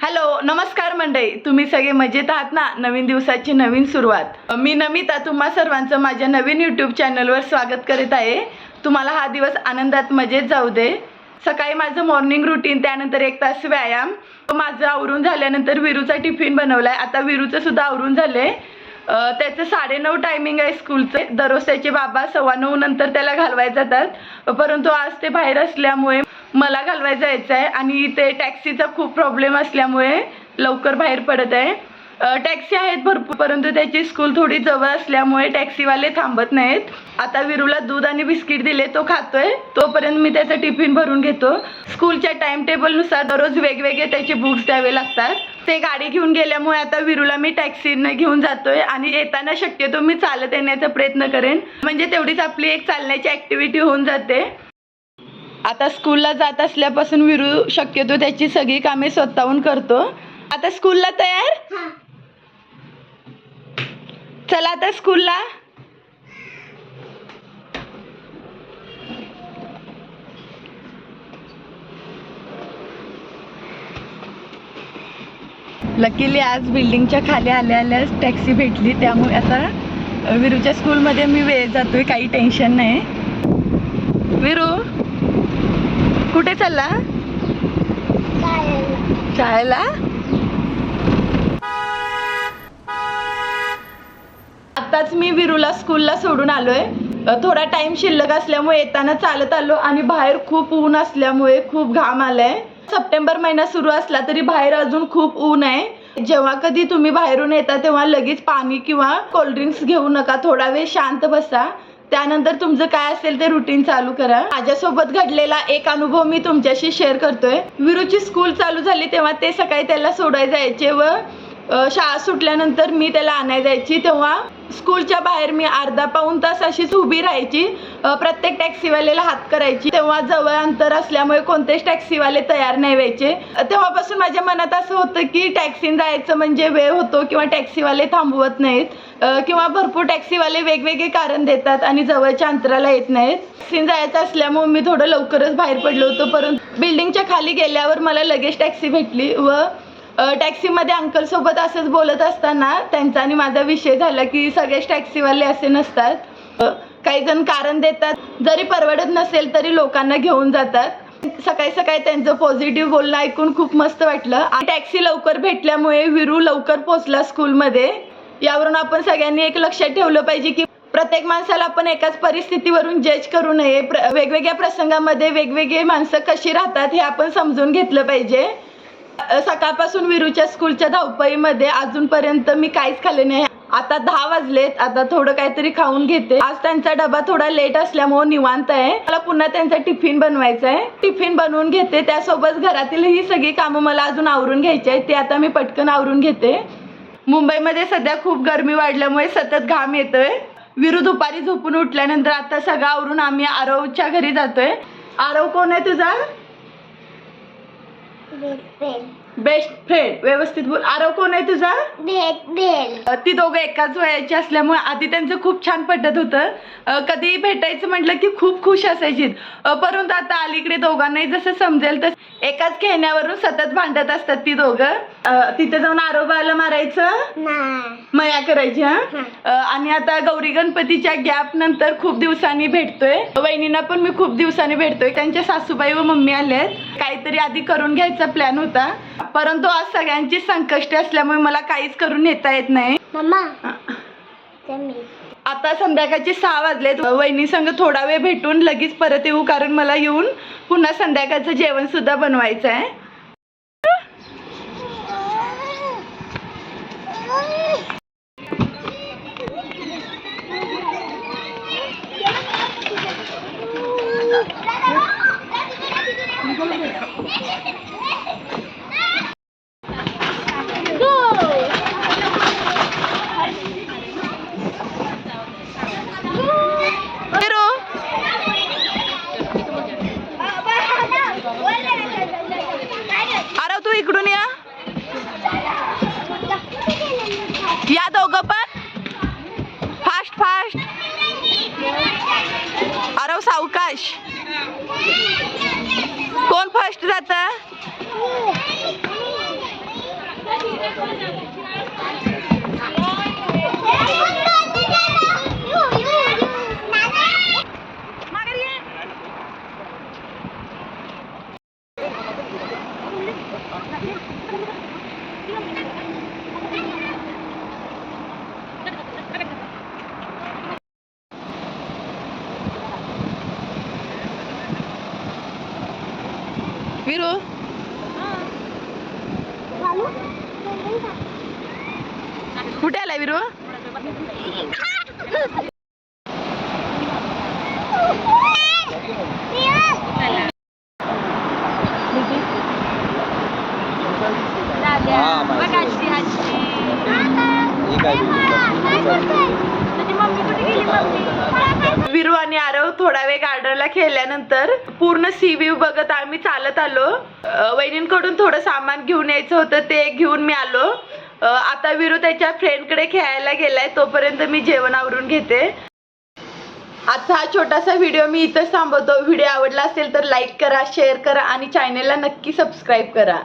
Hello नमस्कार मंडळी. तुम्ही सगळे मजेत आहात ना? नवीन दिवसाची नवीन सुरुवात. मी नमिता तुम्हा सर्वांचं माझ्या नवीन यूट्यूब चॅनलवर स्वागत करीत आहे. तुम्हाला हा दिवस आनंदात मजेत जाऊ दे. सकाळी माझं मॉर्निंग रुटीन त्यानंतर एक तास व्यायाम. माझं आवरून झाल्यानंतर विरूचा टिफिन बनवलाय. आता विरूचं सुद्धा आवरून झालंय. अ, त्याचं साडेनऊ टायमिंग आहे स्कूलचं दररोज त्याचे बाबा सव्वा नऊ नंतर त्याला घालवायला जातात. परंतु आज ते बाहेर असल्यामुळे मला घालवायला जायचं आहे आणि इथे टॅक्सीचा खूप प्रॉब्लेम असल्यामुळे लवकर बाहेर पडत आहे. टॅक्सी आहेत भरपूर परंतु त्याची स्कूल थोडी जवळ असल्यामुळे टॅक्सीवाले थांबत नाहीत. आता विरूला दूध आणि बिस्किट दिले तो खातोय. तोपर्यंत मी त्याचा टिफिन भरून घेतो. स्कूलच्या टाइम टेबलनुसार दररोज वेगवेगळे त्याचे बुक्स द्यावे लागतात. ते गाडी घेऊन गेल्यामुळे आता विरूला मी टॅक्सीनं घेऊन जातोय आणि येताना शक्यतो मी चालत येण्याचा प्रयत्न करेन. म्हणजे तेवढीच आपली एक चालण्याची ॲक्टिव्हिटी होऊन जाते. आता स्कूलला जात असल्यापासून विरू शक्यतो त्याची सगळी कामे स्वतःहून करतो. आता स्कूलला तयार? चला आता स्कूलला. लकीली आज बिल्डिंगच्या खाली आल्या आल्या टॅक्सी भेटली त्यामुळे आता विरूच्या स्कूलमध्ये मी वेळ जातोय काही टेन्शन नाही. विरू? कुठे चालला? शाळेला? आताच मी विरूला स्कूलला सोडून आलोय. थोडा टाइम शिल्लक असल्यामुळे येताना चालत आलो आणि बाहेर खूप ऊन असल्यामुळे खूप घाम आलाय. सप्टेंबर महिना सुरू असला तरी बाहेर अजून खूप ऊन आहे. जेव्हा कधी तुम्ही बाहेरून येता तेव्हा लगेच पाणी किंवा कोल्ड्रिंक्स घेऊ नका. थोडा वेळ शांत बसा. त्यानंतर तुमचं काय असेल ते रुटीन चालू करा. माझ्यासोबत घडलेला एक अनुभव मी तुमच्याशी शेअर करतोय. विरूची स्कूल चालू झाली तेव्हा ते सकाळी त्याला सोडायला जायचे व शाळा सुटल्यानंतर मी त्याला आणायला जायची तेव्हा स्कूलच्या बाहेर मी अर्धा पाऊण तास अशीच उभी राहायची. प्रत्येक टॅक्सीवाल्याला हात करायची. तेव्हा जवळ अंतर असल्यामुळे कोणतेच टॅक्सीवाले तयार नाही व्हायचे. तेव्हापासून माझ्या मनात असं होतं की टॅक्सीन जायचं म्हणजे वेळ होतो किंवा टॅक्सीवाले थांबवत नाहीत. किंवा भरपूर टॅक्सीवाले वेगवेगळे कारण देतात आणि जवळच्या अंतराला येत नाहीत. टॅक्सीन जायचं असल्यामुळे मी थोडं लवकरच बाहेर पडलो होतो. परंतु बिल्डिंगच्या खाली गेल्यावर मला लगेच टॅक्सी भेटली व टॅक्सीमध्ये अंकल सोबत असंच बोलत असताना त्यांचा आणि माझा विषय झाला की सगळेच टॅक्सीवाले असे नसतात. काही जण कारण देतात. जरी परवडत नसेल तरी लोकांना घेऊन जातात. सकाळी सकाळी त्यांचं पॉझिटिव्ह बोलणं ऐकून खूप मस्त वाटलं. आणि टॅक्सी लवकर भेटल्यामुळे विरू लवकर पोचला स्कूलमध्ये यावरून आपण सगळ्यांनी एक लक्षात ठेवलं पाहिजे की प्रत्येक माणसाला आपण एकाच परिस्थितीवरून जज करू नये. प्र वेगवेगळ्या प्रसंगामध्ये वेगवेगळे माणसं कशी राहतात हे आपण समजून घेतलं पाहिजे. सकाळपासून विरूच्या स्कूलच्या धावपळीमध्ये अजूनपर्यंत मी काहीच खाल्ले नाही. आता दहा वाजलेत आता थोडं काहीतरी खाऊन घेते. आज त्यांचा डबा थोडा लेट असल्यामुळे निवांत आहे. मला पुन्हा त्यांचा टिफिन बनवायचा आहे. टिफिन बनवून घेते. त्यासोबत घरातील ही सगळी कामं मला अजून आवरून घ्यायची आहेत. ते आता मी पटकन आवरून घेते. मुंबईमध्ये सध्या खूप गरमी वाढल्यामुळे सतत घाम येतोय. विरू दुपारी झोपून उठल्यानंतर आता सगळं आवरून आम्ही आरवच्या घरी जातोय. आरव कोण आहे तुझा? red. बेस्ट फ्रेंड व्यवस्थित बोल. आरव कोण आहे तुझा? भेट ती दोघं एकाच वयाची असल्यामुळे आधी त्यांचं खूप छान पटत होतं. कधी भेटायचं म्हटलं की खूप खुश असायची परंतु आता अलीकडे दोघांनाही जसं समजेल तसं एकाच खेळण्यावरून सतत भांडत असतात ती दोघं. तिथे जाऊन आरोबाला मारायचं? मया करायची हा? आणि आता गौरी गणपतीच्या गॅप नंतर खूप दिवसांनी भेटतोय. वहिनींना पण मी खूप दिवसांनी भेटतोय. त्यांच्या सासूबाई व मम्मी आल्या आहेत काहीतरी आधी करून घ्यायचा प्लॅन होता. परंतु आज सगळ्यांची संकष्टी असल्यामुळे मला काहीच करून नेता येत नाही. मम्मा. ते मी. आता संध्याकाळचे सहा वाजलेत वहिनी संग थोडा वेळ भेटून लगेच परत येऊ कारण मला येऊन पुन्हा संध्याकाळचं जेवण सुद्धा बनवायचं आहे इकडून या. या दोघं पण. फास्ट फास्ट अरव सावकाश. विरो कुठे आलाय विरो? मम्मी कुठे गेली मम्मी? विरू आणि आरव थोडा वेळ गार्डनला खेळल्यानंतर पूर्ण सी व्ह्यू बघत आम्ही चालत आलो. वहिनींकडून थोडं सामान घेऊन यायचं होतं ते घेऊन मी आलो. आता विरू त्याच्या फ्रेंडकडे खेळायला गेलाय तोपर्यंत मी जेवण आवरून घेते. आजचा हा छोटासा व्हिडिओ मी इथंच थांबवतो. व्हिडिओ आवडला असेल तर लाईक करा शेअर करा आणि चॅनेलला नक्की सबस्क्राईब करा.